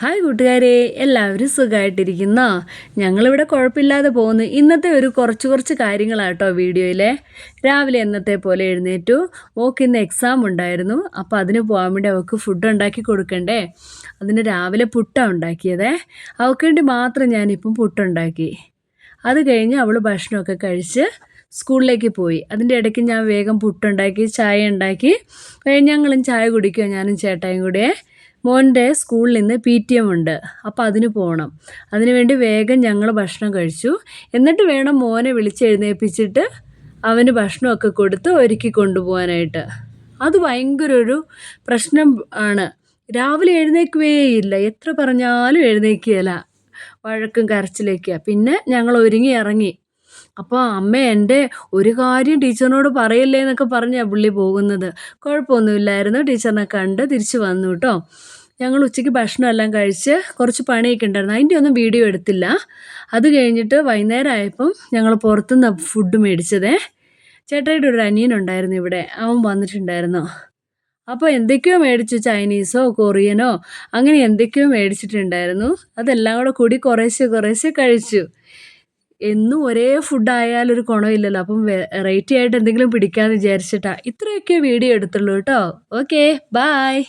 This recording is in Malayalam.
ഹായ് കൂട്ടുകാരെ എല്ലാവരും സുഖമായിട്ടിരിക്കുന്നോ ഞങ്ങളിവിടെ കുഴപ്പമില്ലാതെ പോകുന്നു. ഇന്നത്തെ ഒരു കുറച്ച് കുറച്ച് കാര്യങ്ങളാട്ടോ വീഡിയോയിലെ. രാവിലെ എന്നത്തെ പോലെ എഴുന്നേറ്റു. ഓക്ക് ഇന്ന് എക്സാം ഉണ്ടായിരുന്നു. അപ്പോൾ അതിന് പോകാൻ വേണ്ടി അവൾക്ക് ഫുഡ് ഉണ്ടാക്കി കൊടുക്കണ്ടേ. അതിന് രാവിലെ പുട്ട ഉണ്ടാക്കിയതേ. അവൾക്ക് വേണ്ടി മാത്രം ഞാനിപ്പം പുട്ടുണ്ടാക്കി അത് കഴിഞ്ഞ് അവൾ ഭക്ഷണമൊക്കെ കഴിച്ച് സ്കൂളിലേക്ക് പോയി. അതിന്റെ ഇടയ്ക്ക് ഞാൻ വേഗം പുട്ടുണ്ടാക്കി ചായ ഉണ്ടാക്കി. ഞങ്ങളും ചായ കുടിക്കുക ഞാനും ചേട്ടായും കൂടെ മോന്റെ സ്കൂളിൽ നിന്ന് പി ടി എം ഉണ്ട്. അപ്പോൾ അതിന് പോകണം അതിനുവേണ്ടി വേഗം ഞങ്ങൾ ഭക്ഷണം കഴിച്ചു. എന്നിട്ട് വേണം മോനെ വിളിച്ചെഴുന്നേൽപ്പിച്ചിട്ട് അവന് ഭക്ഷണമൊക്കെ കൊടുത്ത് ഒരുക്കി കൊണ്ടുപോകാനായിട്ട്. അത് ഭയങ്കര ഒരു പ്രശ്നം ആണ്. രാവിലെ എഴുന്നേൽക്കുകയില്ല എത്ര പറഞ്ഞാലും എഴുന്നേൽക്കുകയില്ല. വഴക്കും കരച്ചിലേക്കാണ് പിന്നെ ഞങ്ങൾ ഒരുങ്ങി ഇറങ്ങി. അപ്പോൾ അമ്മ എന്റെ ഒരു കാര്യം ടീച്ചറിനോട് പറയല്ലേ എന്നൊക്കെ പറഞ്ഞാണ് പുള്ളി പോകുന്നത്. കുഴപ്പമൊന്നുമില്ലായിരുന്നു. ടീച്ചറിനെ കണ്ട് തിരിച്ച് വന്നു കേട്ടോ ഞങ്ങൾ ഉച്ചയ്ക്ക് ഭക്ഷണം എല്ലാം കഴിച്ച് കുറച്ച് പണിയൊക്കെ ഉണ്ടായിരുന്നു. അതിന്റെ ഒന്നും വീഡിയോ എടുത്തില്ല. അത് കഴിഞ്ഞിട്ട് വൈകുന്നേരം ആയപ്പം ഞങ്ങൾ പുറത്തുനിന്ന് ഫുഡ് മേടിച്ചതേ. ചേട്ടയുടെ ഒരു അനിയനുണ്ടായിരുന്നു ഇവിടെ. അവൻ വന്നിട്ടുണ്ടായിരുന്നു. അപ്പോൾ എന്തൊക്കെയോ മേടിച്ചു. ചൈനീസോ കൊറിയനോ അങ്ങനെ എന്തൊക്കെയോ മേടിച്ചിട്ടുണ്ടായിരുന്നു. അതെല്ലാം കൂടെ കൂടി കുറേശ്ശെ കുറേശ്ശെ കഴിച്ചു. എന്നും ഒരേ ഫുഡ് ആയാലും ഒരു ഗുണമില്ലല്ലോ അപ്പം വെറൈറ്റി ആയിട്ട് എന്തെങ്കിലും പിടിക്കാമെന്ന് വിചാരിച്ചിട്ടാണ് ഇത്രയൊക്കെ വീഡിയോ എടുത്തുള്ളൂ കേട്ടോ ഓക്കെ ബായ്